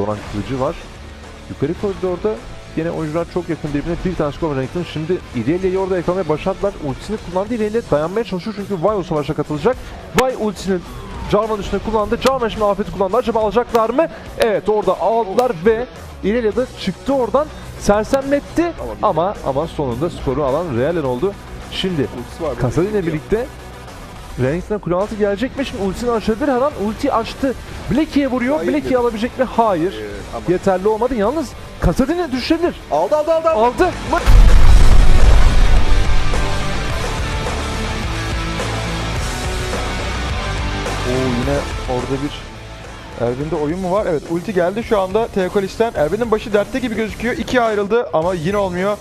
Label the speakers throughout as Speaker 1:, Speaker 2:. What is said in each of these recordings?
Speaker 1: Doran kılıcı var. Yukarı koridorda yine oyuncular çok yakın birbirine. Bir tane skor Renekton. Şimdi İrelia'yı orada yakalamaya başladılar. Ultisini kullandı. Irelia dayanmaya çalışıyor çünkü Vay o savaşa katılacak. Vay ultisini Jarvan üstüne kullandı. Jarvan şimdi afeti kullandı. Acaba alacaklar mı? Evet orada aldılar ve Irelia da çıktı oradan. Sersemletti ama ama sonunda skoru alan Realen oldu. Şimdi
Speaker 2: Ultisi var.
Speaker 1: Kasadin ile birlikte Renekton'a kule altı gelecek mi? Şimdi ultisini açabilir her an. Ulti açtı. Blackie'ye vuruyor.
Speaker 2: Hayır
Speaker 1: alabilecek mi? Hayır.
Speaker 2: Ee, ama-
Speaker 1: Yeterli olmadı. Yalnız Kasadin'e düşebilir.
Speaker 2: Aldı aldı aldı. aldı.
Speaker 1: Aldı.
Speaker 3: Oo yine orada bir Ervin'de oyun mu var? Evet ulti geldi şu anda Teokolis'ten. Ervin'in başı dertte gibi gözüküyor. İkiye ayrıldı ama yine olmuyor.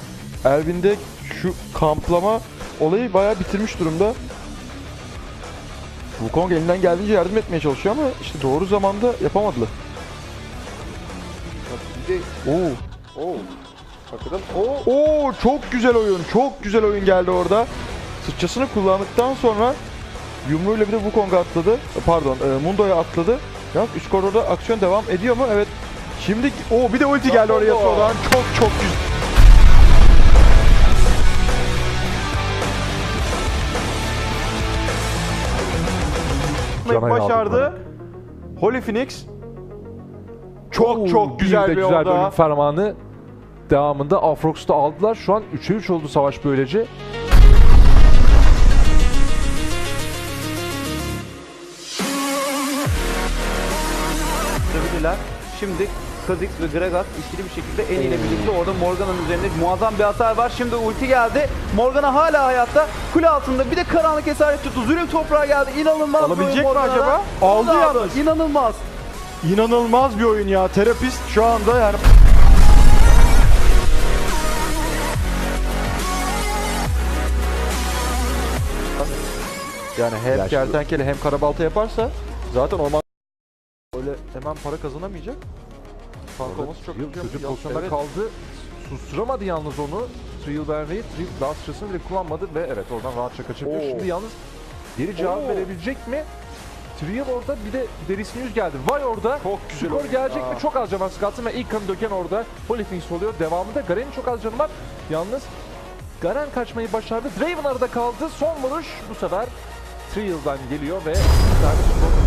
Speaker 3: Ervin'de şu kamplama olayı bayağı bitirmiş durumda. Wukong elinden geldiğince yardım etmeye çalışıyor ama işte doğru zamanda yapamadılar.
Speaker 2: Bir de
Speaker 3: Oo.
Speaker 2: Oo. Hakikaten o
Speaker 3: Oo çok güzel oyun. Çok güzel oyun geldi orada. Sıçrasını kullandıktan sonra yumruğuyla bir de Wukong'a atladı. Pardon, e, Mundo'ya atladı. Ya üst koridorda aksiyon devam ediyor mu? Evet. Şimdi o bir de ulti geldi oraya sonradan. Çok çok güzel.
Speaker 1: Canayı aldı
Speaker 3: başardı. Holy Phoenix çok
Speaker 1: Oo,
Speaker 3: çok güzel
Speaker 1: de
Speaker 3: bir,
Speaker 1: güzel bir
Speaker 3: orada.
Speaker 1: ölüm fermanı. Devamında Afrox'u da aldılar. Şu an 3'e 3 oldu savaş böylece.
Speaker 4: Şimdi Kha'Zix ve Gragas ikili bir şekilde en ile birlikte orada Morgana'nın üzerinde muazzam bir hasar var. Şimdi ulti geldi. Morgana hala hayatta. Kule altında bir de karanlık esaret tuttu. Zulüm toprağa geldi. İnanılmaz bir oyun
Speaker 3: Alabilecek mi acaba?
Speaker 4: Aldı
Speaker 3: yalnız.
Speaker 4: İnanılmaz.
Speaker 3: İnanılmaz bir oyun ya. Terapist şu anda yani Yani hem kertenkele hem karabalta yaparsa zaten orman öyle hemen para kazanamayacak. Fark olması çok
Speaker 1: Trill
Speaker 3: kötü.
Speaker 1: pozisyonda
Speaker 3: evet.
Speaker 1: kaldı. Susturamadı yalnız onu. Trill Berna'yı. Trill sıçrasını bile kullanmadı ve evet oradan rahatça kaçabiliyor.
Speaker 3: Oo.
Speaker 1: Şimdi yalnız geri cevap
Speaker 3: Oo.
Speaker 1: verebilecek mi? Trill orada bir de derisini yüz geldi. Vay orada.
Speaker 3: Çok güzel
Speaker 1: Skor gelecek
Speaker 3: ya.
Speaker 1: mi? Çok az can sıkattı ve ilk kanı döken orada. Polyphinx oluyor. Devamında Garen'in çok az canı var. Yalnız Garen kaçmayı başardı. Draven arada kaldı. Son vuruş bu sefer Trill'dan geliyor ve skor